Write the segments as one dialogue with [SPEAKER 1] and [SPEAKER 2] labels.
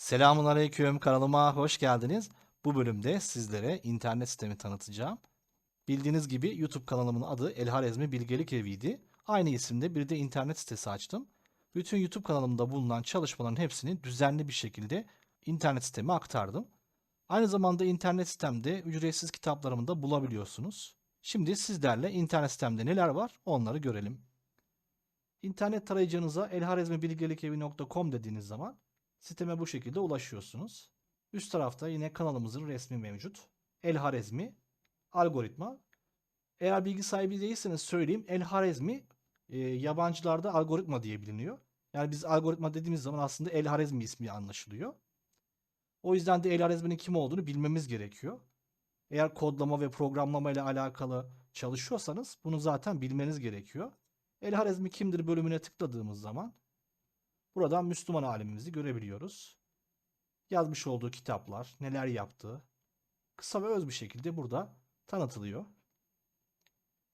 [SPEAKER 1] Selamun Aleyküm kanalıma hoş geldiniz. Bu bölümde sizlere internet sitemi tanıtacağım. Bildiğiniz gibi YouTube kanalımın adı Elharezmi Bilgelik Evi'ydi. Aynı isimde bir de internet sitesi açtım. Bütün YouTube kanalımda bulunan çalışmaların hepsini düzenli bir şekilde internet siteme aktardım. Aynı zamanda internet sitemde ücretsiz kitaplarımı da bulabiliyorsunuz. Şimdi sizlerle internet sitemde neler var onları görelim. İnternet tarayıcınıza elharezmibilgelikevi.com dediğiniz zaman Siteme bu şekilde ulaşıyorsunuz. Üst tarafta yine kanalımızın resmi mevcut. El Harezmi algoritma. Eğer bilgi sahibi değilseniz söyleyeyim. El Harezmi e, yabancılarda algoritma diye biliniyor. Yani biz algoritma dediğimiz zaman aslında El Harezmi ismi anlaşılıyor. O yüzden de El Harezmi'nin kim olduğunu bilmemiz gerekiyor. Eğer kodlama ve programlama ile alakalı çalışıyorsanız bunu zaten bilmeniz gerekiyor. El Harezmi kimdir bölümüne tıkladığımız zaman Buradan Müslüman alemimizi görebiliyoruz. Yazmış olduğu kitaplar, neler yaptığı kısa ve öz bir şekilde burada tanıtılıyor.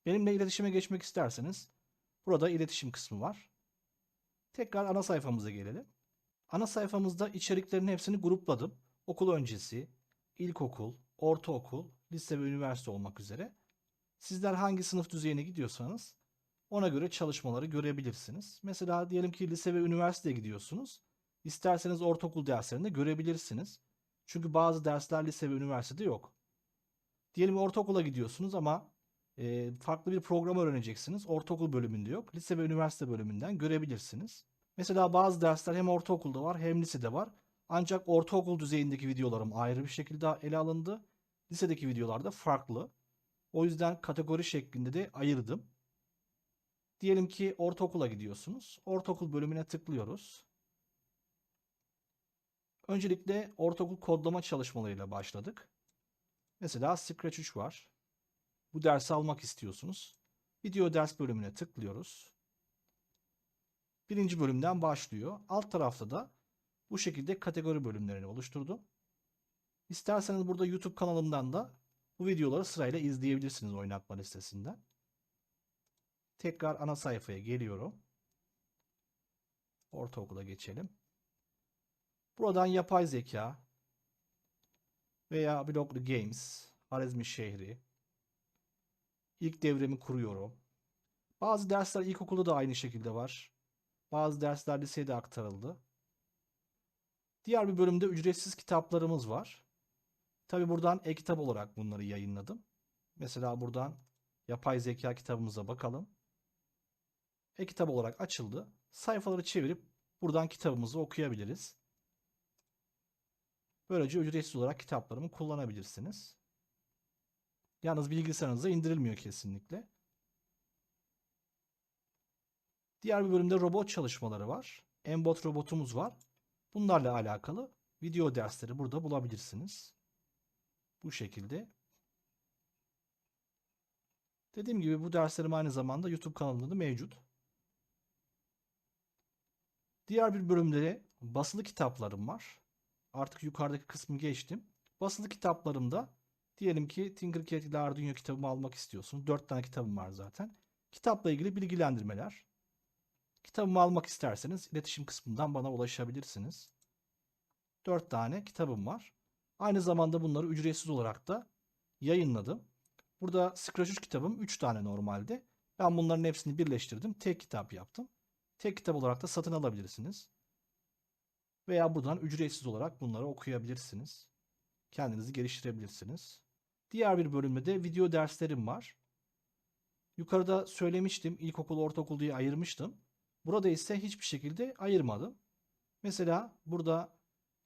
[SPEAKER 1] Benimle iletişime geçmek isterseniz burada iletişim kısmı var. Tekrar ana sayfamıza gelelim. Ana sayfamızda içeriklerin hepsini grupladım. Okul öncesi, ilkokul, ortaokul, lise ve üniversite olmak üzere. Sizler hangi sınıf düzeyine gidiyorsanız ona göre çalışmaları görebilirsiniz. Mesela diyelim ki lise ve üniversiteye gidiyorsunuz. İsterseniz ortaokul derslerinde görebilirsiniz. Çünkü bazı dersler lise ve üniversitede yok. Diyelim ortaokula gidiyorsunuz ama e, farklı bir program öğreneceksiniz. Ortaokul bölümünde yok. Lise ve üniversite bölümünden görebilirsiniz. Mesela bazı dersler hem ortaokulda var hem lisede var. Ancak ortaokul düzeyindeki videolarım ayrı bir şekilde ele alındı. Lisedeki videolar da farklı. O yüzden kategori şeklinde de ayırdım. Diyelim ki ortaokula gidiyorsunuz. Ortaokul bölümüne tıklıyoruz. Öncelikle ortaokul kodlama çalışmalarıyla başladık. Mesela Scratch 3 var. Bu dersi almak istiyorsunuz. Video ders bölümüne tıklıyoruz. Birinci bölümden başlıyor. Alt tarafta da bu şekilde kategori bölümlerini oluşturdum. İsterseniz burada YouTube kanalımdan da bu videoları sırayla izleyebilirsiniz oynatma listesinden. Tekrar ana sayfaya geliyorum. Ortaokula geçelim. Buradan yapay zeka veya Blockly Games, Harizmi şehri. İlk devremi kuruyorum. Bazı dersler ilkokulda da aynı şekilde var. Bazı dersler lisede aktarıldı. Diğer bir bölümde ücretsiz kitaplarımız var. Tabi buradan e-kitap olarak bunları yayınladım. Mesela buradan yapay zeka kitabımıza bakalım e-kitap olarak açıldı. Sayfaları çevirip buradan kitabımızı okuyabiliriz. Böylece ücretsiz olarak kitaplarımı kullanabilirsiniz. Yalnız bilgisayarınıza indirilmiyor kesinlikle. Diğer bir bölümde robot çalışmaları var. Embot robotumuz var. Bunlarla alakalı video dersleri burada bulabilirsiniz. Bu şekilde. Dediğim gibi bu derslerim aynı zamanda YouTube kanalında da mevcut. Diğer bir bölümde de basılı kitaplarım var. Artık yukarıdaki kısmı geçtim. Basılı kitaplarımda diyelim ki Tinkercad ile Arduino kitabımı almak istiyorsun. 4 tane kitabım var zaten. Kitapla ilgili bilgilendirmeler. Kitabımı almak isterseniz iletişim kısmından bana ulaşabilirsiniz. 4 tane kitabım var. Aynı zamanda bunları ücretsiz olarak da yayınladım. Burada Scratch 3 kitabım 3 tane normalde. Ben bunların hepsini birleştirdim. Tek kitap yaptım. Tek kitap olarak da satın alabilirsiniz. Veya buradan ücretsiz olarak bunları okuyabilirsiniz. Kendinizi geliştirebilirsiniz. Diğer bir bölümde de video derslerim var. Yukarıda söylemiştim ilkokul ortaokul diye ayırmıştım. Burada ise hiçbir şekilde ayırmadım. Mesela burada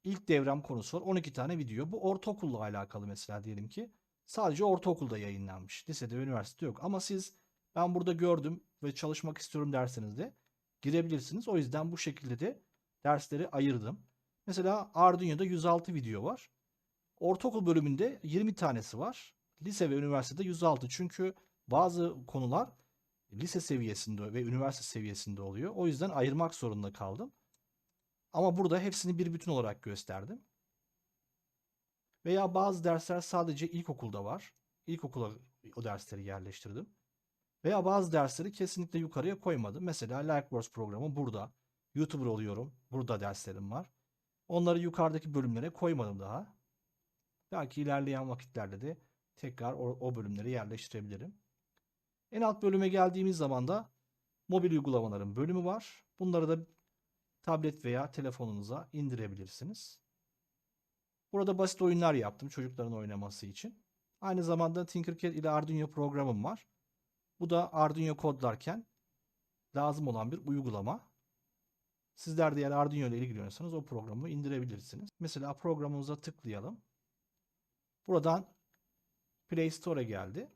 [SPEAKER 1] ilk devrem konusu var. 12 tane video. Bu ortaokulla alakalı mesela diyelim ki. Sadece ortaokulda yayınlanmış. Lisede ve üniversite yok. Ama siz ben burada gördüm ve çalışmak istiyorum derseniz de girebilirsiniz. O yüzden bu şekilde de dersleri ayırdım. Mesela Arduino'da 106 video var. Ortaokul bölümünde 20 tanesi var. Lise ve üniversitede 106. Çünkü bazı konular lise seviyesinde ve üniversite seviyesinde oluyor. O yüzden ayırmak zorunda kaldım. Ama burada hepsini bir bütün olarak gösterdim. Veya bazı dersler sadece ilkokulda var. İlkokula o dersleri yerleştirdim. Veya bazı dersleri kesinlikle yukarıya koymadım. Mesela Lightworks programı burada. YouTuber oluyorum. Burada derslerim var. Onları yukarıdaki bölümlere koymadım daha. Belki ilerleyen vakitlerde de tekrar o, o bölümleri yerleştirebilirim. En alt bölüme geldiğimiz zaman da mobil uygulamaların bölümü var. Bunları da tablet veya telefonunuza indirebilirsiniz. Burada basit oyunlar yaptım çocukların oynaması için. Aynı zamanda Tinkercad ile Arduino programım var. Bu da Arduino kodlarken lazım olan bir uygulama. Sizler de eğer Arduino ile ilgileniyorsanız o programı indirebilirsiniz. Mesela programımıza tıklayalım. Buradan Play Store'a geldi.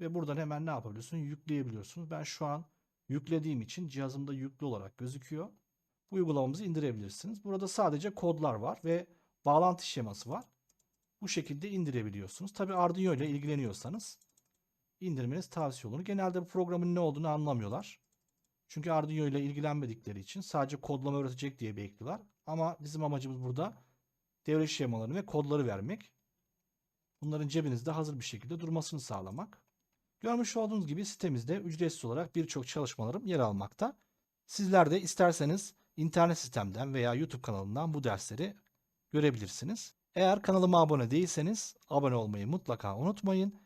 [SPEAKER 1] Ve buradan hemen ne yapabiliyorsunuz? Yükleyebiliyorsunuz. Ben şu an yüklediğim için cihazımda yüklü olarak gözüküyor. Bu uygulamamızı indirebilirsiniz. Burada sadece kodlar var ve bağlantı şeması var. Bu şekilde indirebiliyorsunuz. Tabi Arduino ile ilgileniyorsanız indirmeniz tavsiye olur. Genelde bu programın ne olduğunu anlamıyorlar. Çünkü Arduino ile ilgilenmedikleri için sadece kodlama öğretecek diye bekliyorlar. Ama bizim amacımız burada devre şemalarını ve kodları vermek. Bunların cebinizde hazır bir şekilde durmasını sağlamak. Görmüş olduğunuz gibi sitemizde ücretsiz olarak birçok çalışmalarım yer almakta. Sizler de isterseniz internet sitemden veya YouTube kanalından bu dersleri görebilirsiniz. Eğer kanalıma abone değilseniz abone olmayı mutlaka unutmayın.